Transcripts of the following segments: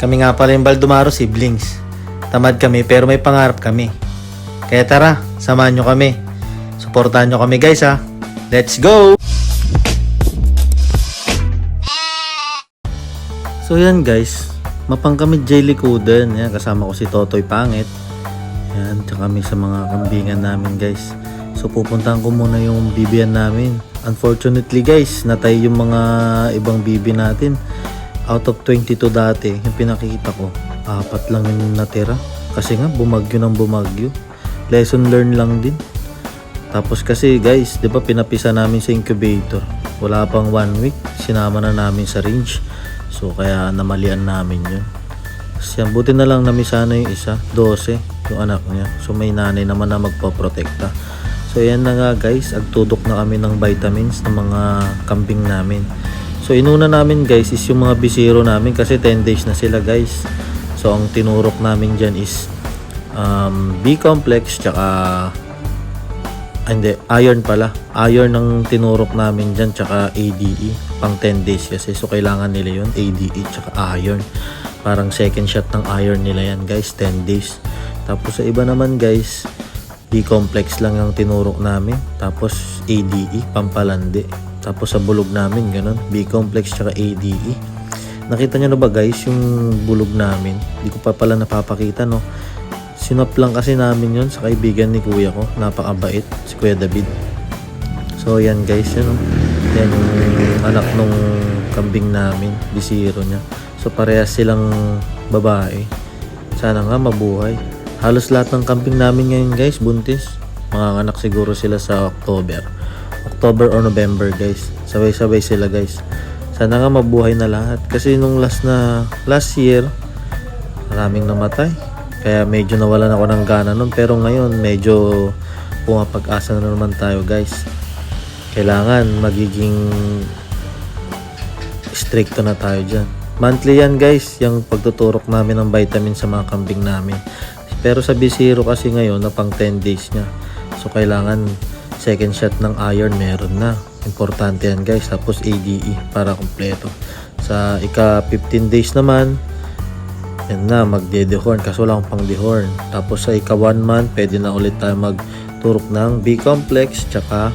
Kami nga pala yung Baldumaro siblings. Tamad kami pero may pangarap kami. Kaya tara, samahan nyo kami. Suportahan nyo kami guys ha. Let's go! So yan guys, mapang kami Jay Likudan. Yan, kasama ko si Totoy Pangit. Yan, tsaka kami sa mga kambingan namin guys. So pupuntahan ko muna yung bibian namin. Unfortunately guys, natay yung mga ibang bibi natin. Out of 22 dati, yung pinakita ko, apat lang yung natira. Kasi nga, bumagyo ng bumagyo. Lesson learned lang din. Tapos kasi guys, 'di ba pinapisa namin sa incubator. Wala pang one week, sinama na namin sa range. So kaya namalian namin 'yun. Siya buti na lang namisa na yung isa, 12, yung anak niya. So may nanay naman na magpoprotekta. So yan na nga guys, agtudok na kami ng vitamins ng mga kambing namin. So inuna namin guys is yung mga bisiro namin kasi 10 days na sila guys. So ang tinurok namin dyan is um, B-complex tsaka Ah, hindi, iron pala. Iron ang tinurok namin dyan, tsaka ADE. Pang 10 days kasi. So, kailangan nila yun, ADE, tsaka iron. Parang second shot ng iron nila yan, guys, 10 days. Tapos, sa iba naman, guys, B-complex lang ang tinurok namin. Tapos, ADE, pampalandi. Tapos, sa bulog namin, ganun. B-complex, tsaka ADE. Nakita nyo na ba, guys, yung bulog namin? Hindi ko pa pala napapakita, no? Sinop lang kasi namin yon sa kaibigan ni kuya ko. Napakabait, si Kuya David. So, yan guys, yan oh. Yan yung anak nung kambing namin, bisiro niya. So, parehas silang babae. Sana nga mabuhay. Halos lahat ng kambing namin ngayon guys, buntis. Mga anak siguro sila sa October. October or November guys. Sabay-sabay sila guys. Sana nga mabuhay na lahat. Kasi nung last na, last year, maraming namatay. Kaya medyo nawalan ako ng gana nun. Pero ngayon, medyo pumapag-asa na naman tayo guys. Kailangan magiging stricto na tayo dyan. Monthly yan guys, yung pagtuturok namin ng vitamin sa mga kambing namin. Pero sa B0 kasi ngayon, na pang 10 days niya. So kailangan second shot ng iron meron na. Importante yan guys. Tapos ADE para kompleto. Sa ika 15 days naman, yan na, magde-dehorn kasi wala akong pang dehorn. Tapos sa ika 1 month, pwede na ulit tayo magturok ng B-complex tsaka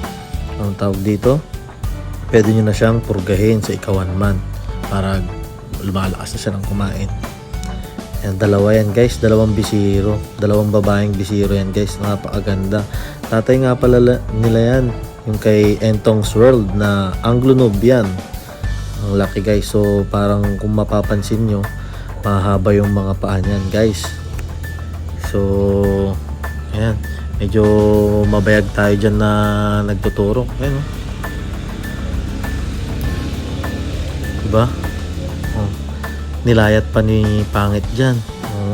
ang tawag dito, pwede nyo na siyang purgahin sa ika 1 month para lumalakas na siya ng kumain. Yan, dalawa yan guys, dalawang bisiro, dalawang babaeng bisiro yan guys, napakaganda. Tatay nga pala la- nila yan, yung kay Entong's World na Anglo-Nubian. Ang laki guys, so parang kung mapapansin nyo, mahaba yung mga paa niyan guys. So, ayan, medyo mabayag tayo dyan na nagtuturok. Ayan, oh. Diba? Oh. Nilayat pa ni Pangit dyan.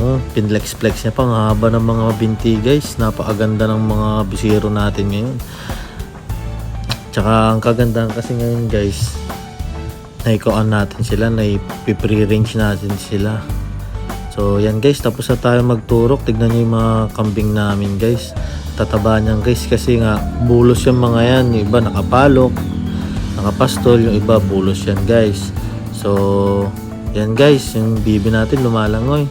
Oh, pinlex-flex niya pa. Ang haba ng mga binti guys. Napakaganda ng mga bisiro natin ngayon. Tsaka ang kagandahan kasi ngayon guys, naikoan natin sila, naipi-pre-range natin sila. So yan guys, tapos na tayo magturok. Tignan nyo yung mga kambing namin guys. Tataba niyan guys kasi nga bulos yung mga yan. Yung iba nakapalok, nakapastol, yung iba bulos yan guys. So yan guys, yung bibi natin lumalangoy.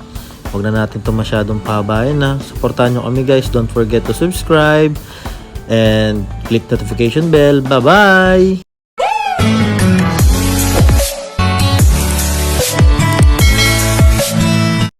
Huwag na natin to masyadong pabayan na. Supportahan nyo kami guys. Don't forget to subscribe and click notification bell. Bye-bye!